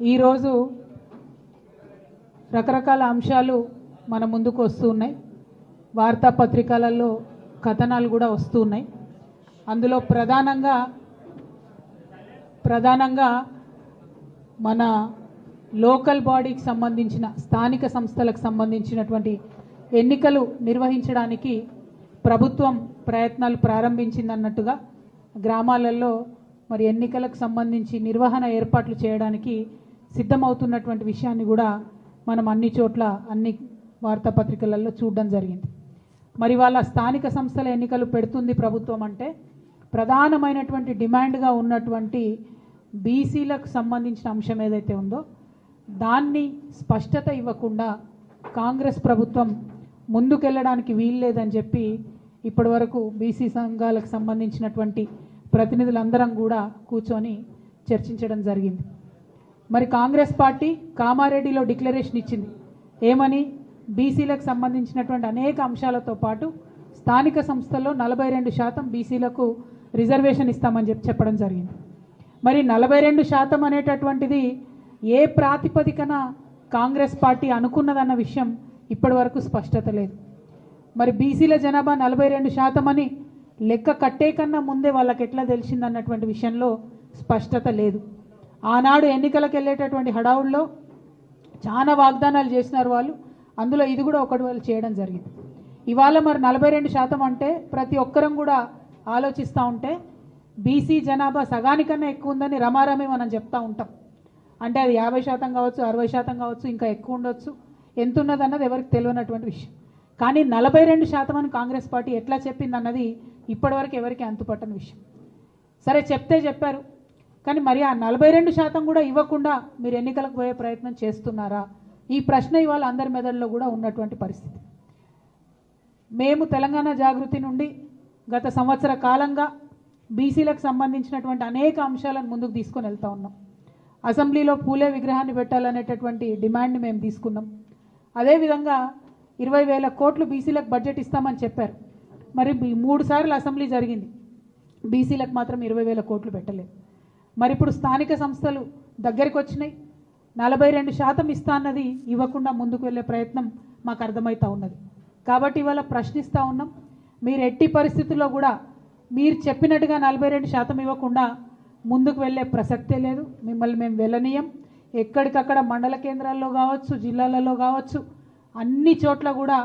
ఈరోజు రకరకాల అంశాలు మన ముందుకు వస్తూ ఉన్నాయి. వార్తాపత్రికలలో కథనాలు కూడా వస్తూ ఉన్నాయి. అందులో ప్రధానంగా ప్రధానంగా మన లోకల్ బాడీకి సంబంధించిన స్థానిక సంస్థలకు సంబంధించినటువంటి ఎన్నికలు నిర్వహించడానికి ప్రభుత్వం ప్రయత్నాలు ప్రారంభించిందన్నట్టుగా గ్రామాలలో మరి ఎన్నికలకు సంబంధించి నిర్వహణ ఏర్పాట్లు చేయడానికి సిద్ధమవుతున్నటువంటి విషయాన్ని కూడా మనం అన్ని చోట్ల అన్ని వార్తాపత్రికలలో చూడడం జరిగింది. మరి వాళ్ళ స్థానిక సంస్థల ఎన్నికలు పెడుతుంది ప్రభుత్వం అంటే ప్రధానమైనటువంటి డిమాండ్గా ఉన్నటువంటి బీసీలకు సంబంధించిన అంశం ఏదైతే ఉందో దాన్ని స్పష్టత ఇవ్వకుండా కాంగ్రెస్ ప్రభుత్వం ముందుకెళ్ళడానికి వీల్లేదని చెప్పి ఇప్పటి వరకు బీసీ సంఘాలకు సంబంధించినటువంటి ప్రతినిధులందరం కూడా కూర్చొని చర్చించడం జరిగింది. మరి కాంగ్రెస్ పార్టీ కామారెడ్డిలో డిక్లరేషన్ ఇచ్చింది. ఏమని? బీసీలకు సంబంధించినటువంటి అనేక అంశాలతో పాటు స్థానిక సంస్థల్లో నలభై రెండు శాతం బీసీలకు రిజర్వేషన్ ఇస్తామని చెప్పి చెప్పడం జరిగింది. మరి నలభై రెండు శాతం అనేటటువంటిది ఏ ప్రాతిపదికన కాంగ్రెస్ పార్టీ అనుకున్నదన్న విషయం ఇప్పటి వరకు స్పష్టత లేదు. మరి బీసీల జనాభా నలభై రెండు శాతం అని లెక్క కట్టే కన్నా ముందే వాళ్ళకి ఎట్లా తెలిసిందన్నటువంటి విషయంలో స్పష్టత లేదు. ఆనాడు ఎన్నికలకు వెళ్ళేటటువంటి హడావుల్లో చాలా వాగ్దానాలు చేసినారు వాళ్ళు. అందులో ఇది కూడా ఒకటి వాళ్ళు చేయడం జరిగింది. ఇవాళ మరి నలభై రెండు శాతం అంటే ప్రతి ఒక్కరం కూడా ఆలోచిస్తూ ఉంటే బీసీ జనాభా సగానికన్నా ఎక్కువ ఉందని రమారమే మనం చెప్తా ఉంటాం. అంటే అది యాభై శాతం కావచ్చు అరవై శాతం కావచ్చు ఇంకా ఎక్కువ ఉండొచ్చు. ఎంత ఉన్నదన్నది ఎవరికి తెలియనటువంటి విషయం. కానీ నలభై రెండు శాతం అని కాంగ్రెస్ పార్టీ ఎట్లా చెప్పింది అన్నది ఇప్పటివరకు ఎవరికి అంతుపట్టని విషయం. సరే చెప్తే చెప్పారు. కానీ మరి ఆ నలభై రెండు శాతం కూడా ఇవ్వకుండా మీరు ఎన్నికలకు పోయే ప్రయత్నం చేస్తున్నారా? ఈ ప్రశ్న ఇవాళ అందరి మెదడులో కూడా ఉన్నటువంటి పరిస్థితి. మేము తెలంగాణ జాగృతి నుండి గత సంవత్సర కాలంగా బీసీలకు సంబంధించినటువంటి అనేక అంశాలను ముందుకు తీసుకొని వెళ్తా ఉన్నాం. అసెంబ్లీలో పూలే విగ్రహాన్ని పెట్టాలనేటటువంటి డిమాండ్ని మేము తీసుకున్నాం. అదేవిధంగా ఇరవై వేల కోట్లు బీసీలకు బడ్జెట్ ఇస్తామని చెప్పారు. మరి మూడు సార్లు అసెంబ్లీ జరిగింది. బీసీలకు మాత్రం ఇరవై వేల కోట్లు పెట్టలేదు. మరి ఇప్పుడు స్థానిక సంస్థలు దగ్గరికి వచ్చినాయి నలభై రెండు శాతం ఇస్తా అన్నది ఇవ్వకుండా ముందుకు వెళ్ళే ప్రయత్నం మాకు అర్థమవుతా ఉన్నది. కాబట్టి ఇవాళ ప్రశ్నిస్తూ ఉన్నాం. మీరు ఎట్టి పరిస్థితుల్లో కూడా మీరు చెప్పినట్టుగా నలభై రెండు శాతం ఇవ్వకుండా ముందుకు వెళ్ళే ప్రసక్తే లేదు. మిమ్మల్ని మేము వెళ్ళనీయం. ఎక్కడికక్కడ మండల కేంద్రాల్లో కావచ్చు జిల్లాలలో కావచ్చు అన్ని చోట్ల కూడా